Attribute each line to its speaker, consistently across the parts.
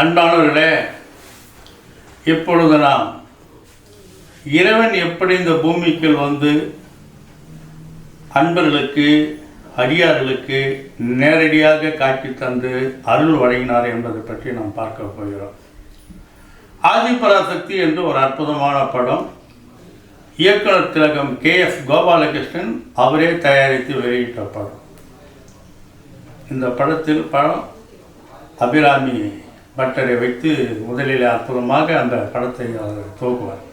Speaker 1: அன்பானவர்களே இப்பொழுது நாம் இறைவன் எப்படி இந்த பூமிக்குள் வந்து அன்பர்களுக்கு அடியார்களுக்கு நேரடியாக காட்சி தந்து அருள் வழங்கினார் என்பதை பற்றி நாம் பார்க்க போகிறோம் ஆதிபராசக்தி என்று ஒரு அற்புதமான படம் இயக்குனர் திலகம் கே எஸ் கோபாலகிருஷ்ணன் அவரே தயாரித்து வெளியிட்ட படம் இந்த படத்தில் படம் அபிராமி பட்டரை வைத்து முதலில் அற்புதமாக அந்த படத்தை அவர் துவக்குவார்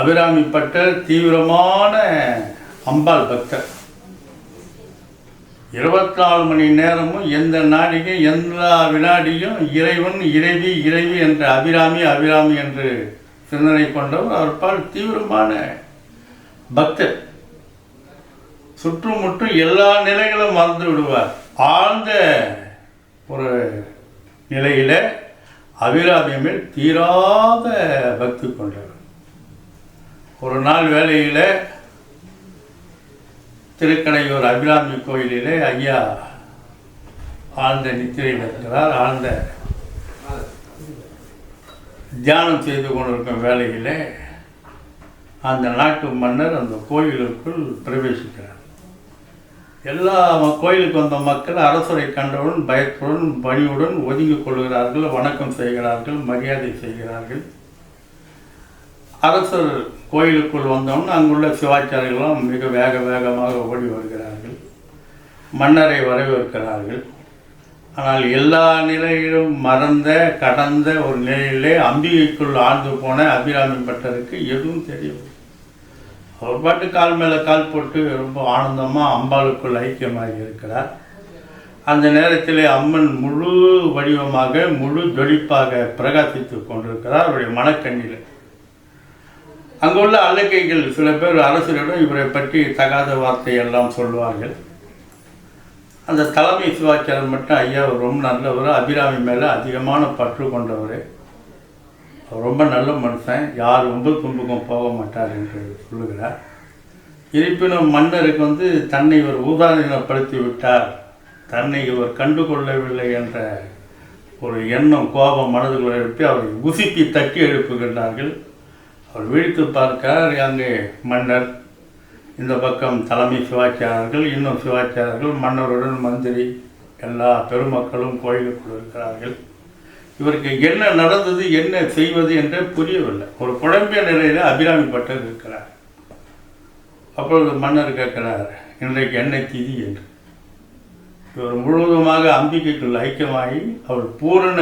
Speaker 1: அபிராமி பட்டர் தீவிரமான அம்பாள் பக்தர் இருபத்தி நாலு மணி நேரமும் எந்த நாடிகை எல்லா வினாடியும் இறைவன் இறைவி இறைவி என்ற அபிராமி அபிராமி என்று சிந்தனை கொண்டவர் அவர் பால் தீவிரமான பக்தர் சுற்றுமுற்றும் எல்லா நிலைகளும் மறந்து விடுவார் ஆழ்ந்த ஒரு நிலையில் அபிராமியமில் தீராத பக்தி கொண்டவர் ஒரு நாள் வேலையில் திருக்கடையூர் அபிராமி கோயிலிலே ஐயா ஆழ்ந்த நித்திரை நடக்கிறார் ஆழ்ந்த தியானம் செய்து கொண்டிருக்கும் வேலையில் அந்த நாட்டு மன்னர் அந்த கோயிலுக்குள் பிரவேசிக்கிறார் எல்லா கோயிலுக்கு வந்த மக்கள் அரசரை கண்டவுடன் பயத்துடன் பணியுடன் ஒதுங்கி கொள்கிறார்கள் வணக்கம் செய்கிறார்கள் மரியாதை செய்கிறார்கள் அரசர் கோயிலுக்குள் வந்தவுடன் அங்குள்ள சிவாச்சாரியர்களும் மிக வேக வேகமாக ஓடி வருகிறார்கள் மன்னரை வரவேற்கிறார்கள் ஆனால் எல்லா நிலையிலும் மறந்த கடந்த ஒரு நிலையிலே அம்பிகைக்குள் ஆழ்ந்து போன அபிராமி பட்டருக்கு எதுவும் தெரியவில்லை அவர் பாட்டு கால் மேலே கால் போட்டு ரொம்ப ஆனந்தமாக அம்பாளுக்குள் ஐக்கியமாக இருக்கிறார் அந்த நேரத்தில் அம்மன் முழு வடிவமாக முழு ஜொலிப்பாக பிரகாசித்து கொண்டிருக்கிறார் அவருடைய மனக்கண்ணில் அங்குள்ள அலக்கைகள் சில பேர் அரசரிடம் இவரை பற்றி தகாத வார்த்தை எல்லாம் சொல்லுவார்கள் அந்த தலைமை சிவாச்சாரன் மட்டும் ஐயா ரொம்ப நல்லவர் அபிராமி மேலே அதிகமான பற்று கொண்டவர் ரொம்ப நல்ல மனுஷன் யார் ரொம்ப துன்புக்கும் போக மாட்டார் என்று சொல்லுகிறார் இருப்பினும் மன்னருக்கு வந்து தன்னை இவர் ஊதாதீனப்படுத்தி விட்டார் தன்னை இவர் கண்டுகொள்ளவில்லை என்ற ஒரு எண்ணம் கோபம் மனதுக்குள்ள எழுப்பி அவரை உசுப்பி தட்டி எழுப்புகின்றார்கள் அவர் விழித்து பார்க்கிறார் அங்கே மன்னர் இந்த பக்கம் தலைமை சிவாச்சாரர்கள் இன்னும் சிவாச்சாரர்கள் மன்னருடன் மந்திரி எல்லா பெருமக்களும் கோயிலுக்குள் இருக்கிறார்கள் இவருக்கு என்ன நடந்தது என்ன செய்வது என்று புரியவில்லை ஒரு குழம்பிய நிலையில் அபிராமி பட்டர் இருக்கிறார் அப்பொழுது மன்னர் கேட்கிறார் இன்றைக்கு என்ன திதி என்று இவர் முழுவதுமாக அம்பிக்கைக்குள் ஐக்கியமாகி அவர் பூரண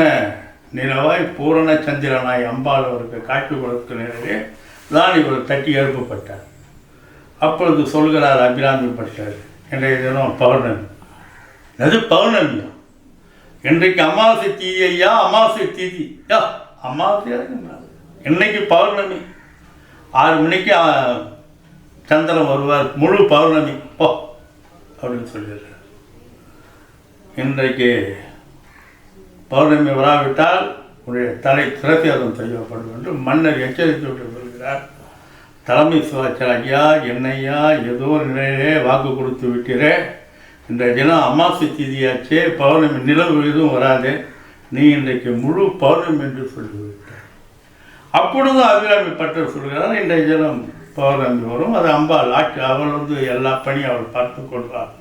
Speaker 1: நிலவாய் பூரண சந்திரனாய் அம்பாள் அவருக்கு காட்சி கொடுத்த நிலையிலே தான் இவர் தட்டி எழுப்பப்பட்டார் அப்பொழுது சொல்கிறார் அபிராமி பட்டர் இன்றைய தினம் பௌர்ணமி அது பௌர்ணமியா இன்றைக்கு அமாவாசை ஐயா அமாவாசை தீதி யா அமாவாசையாக இருக்குங்களா இன்னைக்கு பௌர்ணமி ஆறு மணிக்கு சந்திரன் வருவார் முழு பௌர்ணமி போ அப்படின்னு சொல்லிடுறார் இன்றைக்கு பௌர்ணமி வராவிட்டால் உடைய தலை திரத்தியாதம் செய்யப்படும் என்று மன்னர் எச்சரித்து விட்டு சொல்கிறார் தலைமை சுவாச்சர் ஐயா என்னையா ஏதோ நிலையிலே வாக்கு கொடுத்து விட்டீரே இன்றைய தினம் அமாவாசை திதியாச்சே பௌர்ணமி நிலவு எதுவும் வராது நீ இன்றைக்கு முழு பௌர்ணமி என்று சொல்லிவிட்டார் அப்பொழுதும் அபிராமி பற்ற சொல்கிறார் இன்றைய தினம் பௌர்ணமி வரும் அது அம்பாள் ஆட்சி அவள் வந்து எல்லா பணியும் அவள் பார்த்து கொள்வாள்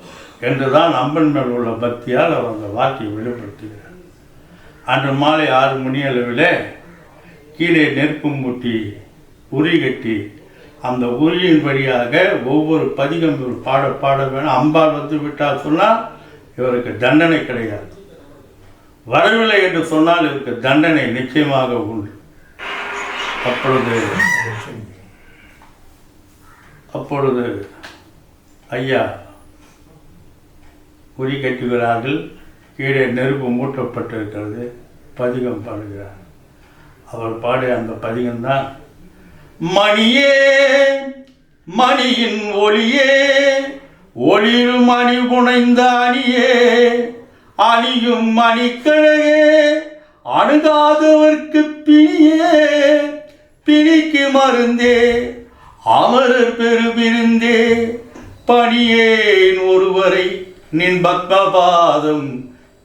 Speaker 1: என்றுதான் அம்பன் மேல் உள்ள பக்தியால் அவர் அந்த வார்த்தையை வெளிப்படுத்துகிறார் அன்று மாலை ஆறு மணி அளவில் கீழே நெருப்பு மூட்டி உரி கட்டி அந்த உரியின் வழியாக ஒவ்வொரு பதிகம் இவர் பாட பாட வேணும் அம்பாள் வந்து விட்டால் சொன்னால் இவருக்கு தண்டனை கிடையாது வரவில்லை என்று சொன்னால் இவருக்கு தண்டனை நிச்சயமாக உண்டு அப்பொழுது அப்பொழுது ஐயா உரி கட்டுகிறார்கள் கீழே நெருப்பு மூட்டப்பட்டிருக்கிறது பதிகம் பாடுகிறார் அவர் பாடிய அந்த பதிகம்தான் மணியே மணியின் ஒளியே ஒளியில் மணி புனைந்த அணியே அணியும் மணிக்கழகே அணுகாதவர்க்கு பிணியே பிணிக்கு மருந்தே அமரர் பிரிந்தே பணியேன் ஒருவரை நின் பக்தபாதம்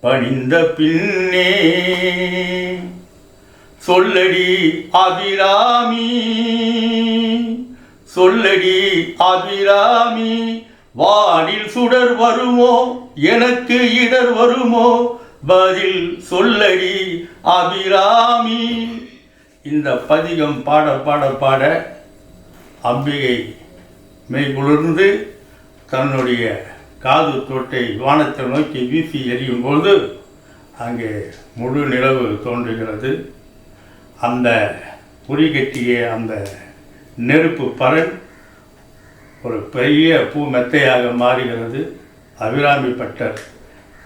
Speaker 1: பணிந்த பின்னே சொல்லடி அபிராமி சொல்லடி அபிராமி வானில் சுடர் வருமோ எனக்கு இடர் வருமோ பதில் சொல்லடி அபிராமி இந்த பதிகம் பாட பாட பாட அம்பிகை மெய்குளிர்ந்து தன்னுடைய காது தொட்டை வானத்தை நோக்கி வீசி எரியும் போது அங்கே முழு நிலவு தோன்றுகிறது அந்த புரி கட்டிய அந்த நெருப்பு பரல் ஒரு பெரிய பூ மெத்தையாக மாறுகிறது அபிராமி பட்டர்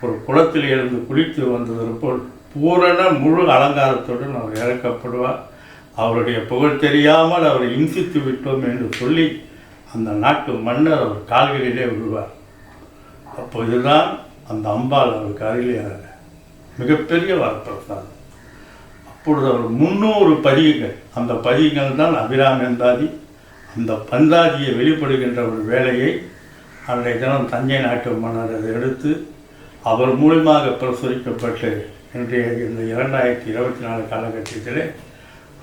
Speaker 1: ஒரு குளத்தில் இருந்து குளித்து வந்தது போல் பூரண முழு அலங்காரத்துடன் அவர் இறக்கப்படுவார் அவருடைய புகழ் தெரியாமல் அவரை இம்சித்து விட்டோம் என்று சொல்லி அந்த நாட்டு மன்னர் அவர் கால்களிலே விழுவார் அப்போ இதுதான் அந்த அம்பாள் அவருக்கு அருளியாக மிகப்பெரிய வரப்பிரசாதம் இப்பொழுது ஒரு முந்நூறு பதிகங்கள் அந்த பதிகங்கள் தான் அபிராம எந்தாதி அந்த பந்தாதியை வெளிப்படுகின்ற ஒரு வேலையை அன்றைய தினம் தஞ்சை நாட்டு மன்னர் அதை எடுத்து அவர் மூலமாக பிரசுரிக்கப்பட்டு இன்றைய இந்த இரண்டாயிரத்தி இருபத்தி நாலு காலகட்டத்திலே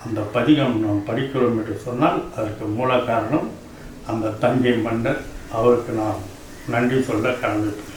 Speaker 1: அந்த பதிகம் நாம் படிக்கிறோம் என்று சொன்னால் அதற்கு மூல காரணம் அந்த தஞ்சை மன்னர் அவருக்கு நாம் நன்றி சொல்ல கடமைப்படும்